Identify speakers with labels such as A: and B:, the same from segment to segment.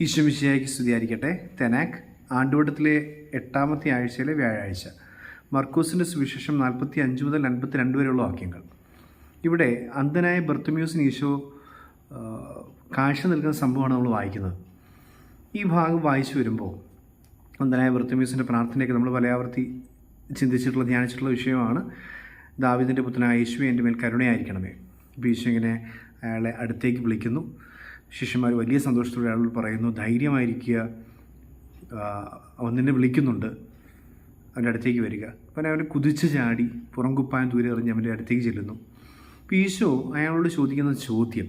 A: ഈശ്വമിശിയായിക്ക് സ്തുതിയായിരിക്കട്ടെ. തെനാക്ക് ആണ്ടുവട്ടത്തിലെ എട്ടാമത്തെ ആഴ്ചയിലെ വ്യാഴാഴ്ച. മർക്കൂസിന്റെ സുവിശേഷം നാൽപ്പത്തി അഞ്ച് മുതൽ അൻപത്തി രണ്ട് വരെയുള്ള വാക്യങ്ങൾ. ഇവിടെ അന്ധനായ ബർത്തമ്യൂസിന് ഈശോ കാഴ്ച നൽകുന്ന സംഭവമാണ് നമ്മൾ വായിക്കുന്നത്. ഈ ഭാഗം വായിച്ചു വരുമ്പോൾ അന്ധനായ ബർത്തമ്യൂസിന്റെ പ്രാർത്ഥനയൊക്കെ നമ്മൾ പലയാവർത്തി ചിന്തിച്ചിട്ടുള്ള ധ്യാനിച്ചിട്ടുള്ള വിഷയമാണ്. ദാവിദിന്റെ പുത്രനായ യേശു എന്റെ മേൽ കരുണയായിരിക്കണമേ. ഇപ്പോൾ ഈശോ ഇങ്ങനെ അയാളെ അടുത്തേക്ക് വിളിക്കുന്നു. ശിഷ്യന്മാർ വലിയ സന്തോഷത്തോടെ അയാളോട് പറയുന്നു ധൈര്യമായിരിക്കുക. അവൻ നിന്നെ വിളിക്കുന്നുണ്ട്. അവന്റെ അടുത്തേക്ക് വരിക. അപ്പം അവനെ കുതിച്ച് ചാടി പുറം കുപ്പായം ദൂരെ എറിഞ്ഞ് അവന്റെ അടുത്തേക്ക് ചെല്ലുന്നു. അപ്പോൾ ഈശോ അയാളോട് ചോദിക്കുന്ന ചോദ്യം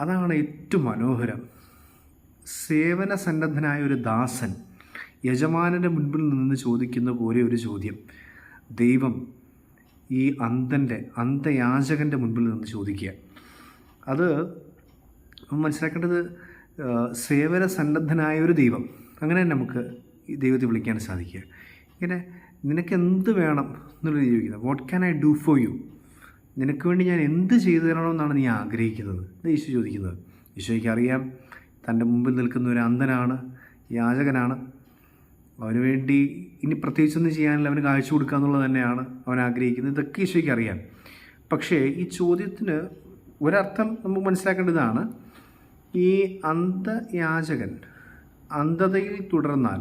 A: അതാണ് ഏറ്റവും മനോഹരം. സേവന സന്നദ്ധനായ ഒരു ദാസൻ യജമാനന്റെ മുൻപിൽ നിന്ന് ചോദിക്കുന്ന പോലെ ഒരു ചോദ്യം. ദൈവം ഈ അന്ധന്റെ അന്ധയാചകന്റെ മുൻപിൽ നിന്ന് ചോദിക്കുക. അത് മനസ്സിലാക്കേണ്ടത് സേവന സന്നദ്ധനായ ഒരു ദൈവം. അങ്ങനെ നമുക്ക് ഈ ദൈവത്തെ വിളിക്കാൻ സാധിക്കുക. ഇങ്ങനെ നിനക്ക് എന്ത് വേണം എന്നുള്ളത് ചോദിക്കുന്നത്. What can I do for you നിനക്ക് വേണ്ടി ഞാൻ എന്ത് ചെയ്തു തരണമെന്നാണ് നീ ആഗ്രഹിക്കുന്നത്. ഇത് ഈശോ ചോദിക്കുന്നത്. ഈശോയ്ക്ക് അറിയാം തന്റെ മുമ്പിൽ നിൽക്കുന്ന ഒരു അന്ധനാണ് യാചകനാണ്. അവന് വേണ്ടി ഇനി പ്രത്യേകിച്ചൊന്നും ചെയ്യാനില്ല അവന് കാഴ്ച കൊടുക്കുക എന്നുള്ളത് തന്നെയാണ് അവൻ ആഗ്രഹിക്കുന്നത്. ഇതൊക്കെ ഈശോയ്ക്ക് അറിയാം. പക്ഷേ ഈ ചോദ്യത്തിന് ഒരർത്ഥം നമുക്ക് മനസ്സിലാക്കേണ്ടതാണ്. ഈ അന്ധയാചകൻ അന്ധതയിൽ തുടർന്നാൽ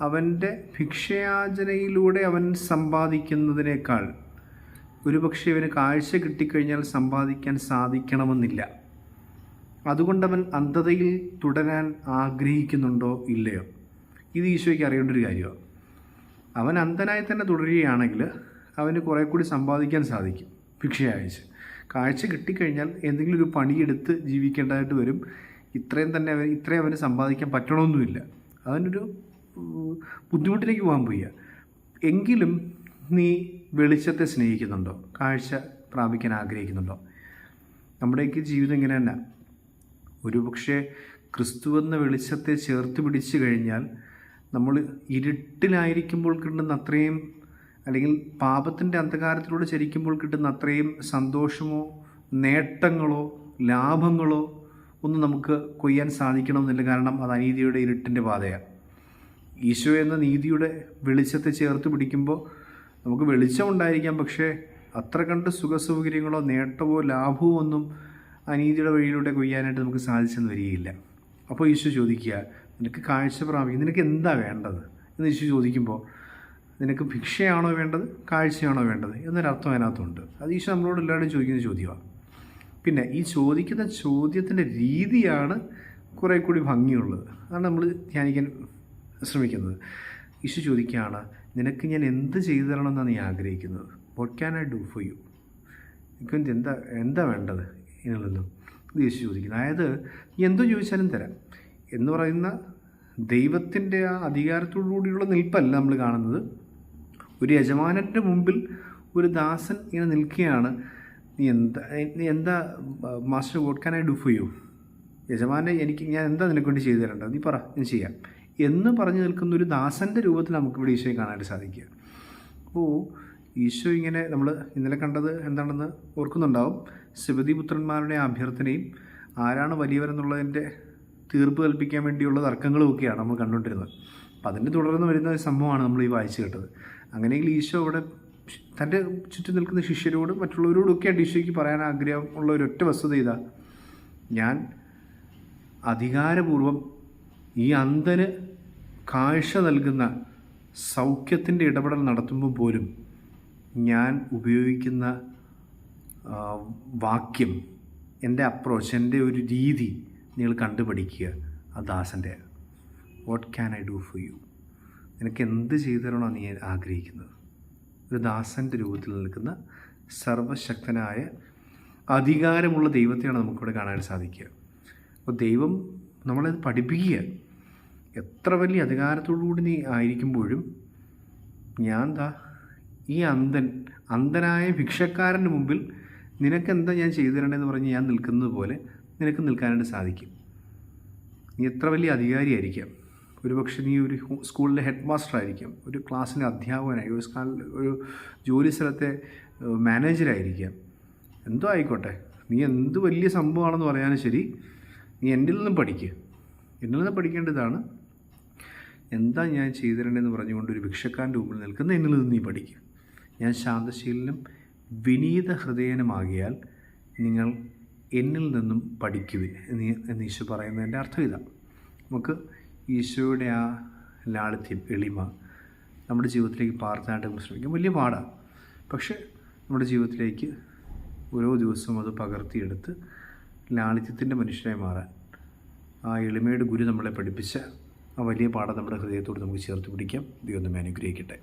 A: അവന്റെ ഭിക്ഷയാചനയിലൂടെ അവൻ സമ്പാദിക്കുന്നതിനേക്കാൾ ഒരുപക്ഷെ ഇവന് കാഴ്ച കിട്ടിക്കഴിഞ്ഞാൽ സമ്പാദിക്കാൻ സാധിക്കണമെന്നില്ല. അതുകൊണ്ടവൻ അന്ധതയിൽ തുടരാൻ ആഗ്രഹിക്കുന്നുണ്ടോ ഇല്ലയോ? ഇത് ഈശോയ്ക്ക് അറിയേണ്ട ഒരു കാര്യമാണ് അവൻ അന്ധനായി തന്നെ തുടരുകയാണെങ്കിൽ അവന് കുറേ കൂടി സമ്പാദിക്കാൻ സാധിക്കും ഭിക്ഷയയച്ച് കാഴ്ച കിട്ടിക്കഴിഞ്ഞാൽ എന്തെങ്കിലും ഒരു പണിയെടുത്ത് ജീവിക്കേണ്ടതായിട്ട് വരും. ഇത്രയും തന്നെ അവൻ ഇത്രയും അവന് സമ്പാദിക്കാൻ പറ്റണമെന്നുമില്ല. അവനൊരു ബുദ്ധിമുട്ടിലേക്ക് പോകാൻ പോയ എങ്കിലും നീ വെളിച്ചത്തെ സ്നേഹിക്കുന്നുണ്ടോ? കാഴ്ച പ്രാപിക്കാൻ ആഗ്രഹിക്കുന്നുണ്ടോ? നമ്മുടെയൊക്കെ ജീവിതം ഇങ്ങനെ തന്നെ. ഒരു പക്ഷേ ക്രിസ്തു എന്ന വെളിച്ചത്തെ ചേർത്ത് പിടിച്ചു കഴിഞ്ഞാൽ നമ്മൾ ഇരുട്ടിലായിരിക്കുമ്പോൾ കിട്ടുന്ന അത്രയും അല്ലെങ്കിൽ പാപത്തിന്റെ അന്ധകാരത്തിലൂടെ ചരിക്കുമ്പോൾ കിട്ടുന്ന അത്രയും സന്തോഷമോ നേട്ടങ്ങളോ ലാഭങ്ങളോ ഒന്നും നമുക്ക് കൊയ്യാൻ സാധിക്കണമെന്നില്ല. കാരണം അത് അനീതിയുടെ ഇരുട്ടിന്റെ പാതയാണ്. ഈശോ എന്ന നീതിയുടെ വെളിച്ചത്തെ ചേർത്ത് പിടിക്കുമ്പോൾ നമുക്ക് വെളിച്ചം ഉണ്ടായിരിക്കാം. പക്ഷേ അത്ര കണ്ട് സുഖസൗകര്യങ്ങളോ നേട്ടമോ ലാഭമോ ഒന്നും അനീതിയുടെ വഴിയിലൂടെ കൊയ്യാനായിട്ട് നമുക്ക് സാധിച്ചെന്ന് വരികയില്ല. അപ്പോൾ ഈശോ ചോദിക്കുക നിനക്ക് കാഴ്ച പ്രാപിക്കും നിനക്ക് എന്താ വേണ്ടത്? എന്ന് ഈശോ ചോദിക്കുമ്പോൾ നിനക്ക് ഭിക്ഷയാണോ വേണ്ടത് കാഴ്ചയാണോ വേണ്ടത് എന്നൊരർത്ഥം അതിനകത്തുണ്ട്. അത് ഈശോ നമ്മളോട് എല്ലാവരും ചോദിക്കുന്ന ചോദ്യമാണ്. പിന്നെ ഈ ചോദിക്കുന്ന ചോദ്യത്തിന്റെ രീതിയാണ് കുറേ കൂടി ഭംഗിയുള്ളത്. അതാണ് നമ്മൾ ധ്യാനിക്കാൻ ശ്രമിക്കുന്നത്. ഈശോ ചോദിക്കുകയാണ് നിനക്ക് ഞാൻ എന്ത് ചെയ്തു തരണമെന്നാണ് നീ ആഗ്രഹിക്കുന്നത്? What can I do for you എനിക്ക് എന്താ എന്താ വേണ്ടത്? എന്നുള്ളതും ഈശോ ചോദിക്കുന്നത് അതായത് നീ എന്തോ ചോദിച്ചാലും തരാം. എന്ന് പറയുന്ന ദൈവത്തിന്റെ ആ അധികാരത്തോടു കൂടിയുള്ള നിൽപ്പല്ല നമ്മൾ കാണുന്നത്. ഒരു യജമാനന്റെ മുമ്പിൽ ഒരു ദാസൻ ഇങ്ങനെ നിൽക്കുകയാണ്. നീ എന്താ നീ എന്താ master what can I do for you യജമാനെ എനിക്ക് ഞാൻ എന്താ നിനക്ക് വേണ്ടി ചെയ്തു തരേണ്ടത്? നീ പറ ഞാൻ ചെയ്യാം. എന്ന് പറഞ്ഞു നിൽക്കുന്ന ഒരു ദാസന്റെ രൂപത്തിൽ നമുക്കിവിടെ ഈശോയെ കാണാനായിട്ട് സാധിക്കുക. അപ്പോൾ ഈശോ ഇങ്ങനെ നമ്മൾ ഇന്നലെ കണ്ടത് എന്താണെന്ന് ഓർക്കുന്നുണ്ടാവും. ശിവതി പുത്രന്മാരുടെ അഭ്യർത്ഥനയും ആരാണ് വലിയവരെന്നുള്ളതിന്റെ തീർപ്പ് കൽപ്പിക്കാൻ വേണ്ടിയുള്ള തർക്കങ്ങളും ഒക്കെയാണ് നമ്മൾ കണ്ടുകൊണ്ടിരുന്നത്. അപ്പം അതിന്റെ തുടർന്ന് വരുന്ന സംഭവമാണ് നമ്മൾ ഈ വായിച്ചു കേട്ടത്. അങ്ങനെയെങ്കിൽ ഈശോ അവിടെ തന്റെ ചുറ്റും നിൽക്കുന്ന ശിഷ്യരോട് മറ്റുള്ളവരോടൊക്കെയാണ് ഈശോയ്ക്ക് പറയാൻ ആഗ്രഹമുള്ള ഒരു ഒരൊറ്റ വസ്തുത ഇതാ. ഞാൻ അധികാരപൂർവം ഈ അന്ധന് കാഴ്ച നൽകുന്ന സൗഖ്യത്തിന്റെ ഇടപെടൽ നടത്തുമ്പോൾ പോലും ഞാൻ ഉപയോഗിക്കുന്ന വാക്യം എന്റെ അപ്രോച്ച് എന്റെ ഒരു രീതി നിങ്ങൾ കണ്ടുപഠിക്കുക. ആ ദാസന്റെ what can I do for you നിനക്ക് എന്ത് ചെയ്തു തരണോ നീ ആഗ്രഹിക്കുന്നത്? ഒരു ദാസന്റെ രൂപത്തിൽ നിൽക്കുന്ന സർവശക്തനായ അധികാരമുള്ള ദൈവത്തെയാണ് നമുക്കിവിടെ കാണാൻ സാധിക്കുക. അപ്പോൾ ദൈവം നമ്മളത് പഠിപ്പിക്കുക. എത്ര വലിയ അധികാരത്തോടു കൂടി നീ ആയിരിക്കുമ്പോഴും ഞാൻ ദാ ഈ അന്ധൻ അന്ധനായ ഭിക്ഷക്കാരന്റെ മുമ്പിൽ നിനക്കെന്താ ഞാൻ ചെയ്തു തരേണ്ടതെന്ന് പറഞ്ഞ് ഞാൻ നിൽക്കുന്നത് പോലെ നിനക്ക് നിൽക്കാനായിട്ട് സാധിക്കും. നീ എത്ര വലിയ അധികാരിയായിരിക്കാം. ഒരുപക്ഷെ നീ ഒരു സ്കൂളിലെ ഹെഡ് മാസ്റ്റർ ആയിരിക്കാം ഒരു ക്ലാസ്സിലെ അധ്യാപകനായി ഒരു ഒരു ജോലി സ്ഥലത്തെ മാനേജരായിരിക്കാം എന്തോ ആയിക്കോട്ടെ നീ എന്ത് വലിയ സംഭവമാണെന്ന് പറയാനും ശരി. നീ എന്റെ നിന്നും പഠിക്കുക എന്നിൽ നിന്ന് പഠിക്കേണ്ടതാണ് എന്താ ഞാൻ ചെയ്തിരണ്ടെന്ന് പറഞ്ഞുകൊണ്ട് ഒരു ഭിക്ഷക്കാരന്റെ മുമ്പിൽ നിൽക്കുന്ന എന്നിൽ നിന്ന് നീ പഠിക്കുക ഞാൻ ശാന്തശീലനും വിനീത ഹൃദയനുമാകിയാൽ നിങ്ങൾ എന്നിൽ നിന്നും പഠിക്കുവിൻ. എന്ന് ഈശോ പറയുന്നതിന്റെ അർത്ഥം ഇതാണ് നമുക്ക് ഈശോയുടെ ആ ലാളിത്യം എളിമ നമ്മുടെ ജീവിതത്തിലേക്ക് പാർത്താനായിട്ട് ശ്രമിക്കാം. വലിയ പാടാണ് പക്ഷേ നമ്മുടെ ജീവിതത്തിലേക്ക് ഓരോ ദിവസവും അത് പകർത്തിയെടുത്ത് ലാളിത്യത്തിന്റെ മനുഷ്യരായി മാറാൻ ആ എളിമയുടെ ഗുരു നമ്മളെ പഠിപ്പിച്ച ആ വലിയ പാഠം നമ്മുടെ ഹൃദയത്തോട് നമുക്ക് ചേർത്ത് പിടിക്കാം. ദൈവം നമ്മെ അനുഗ്രഹിക്കട്ടെ.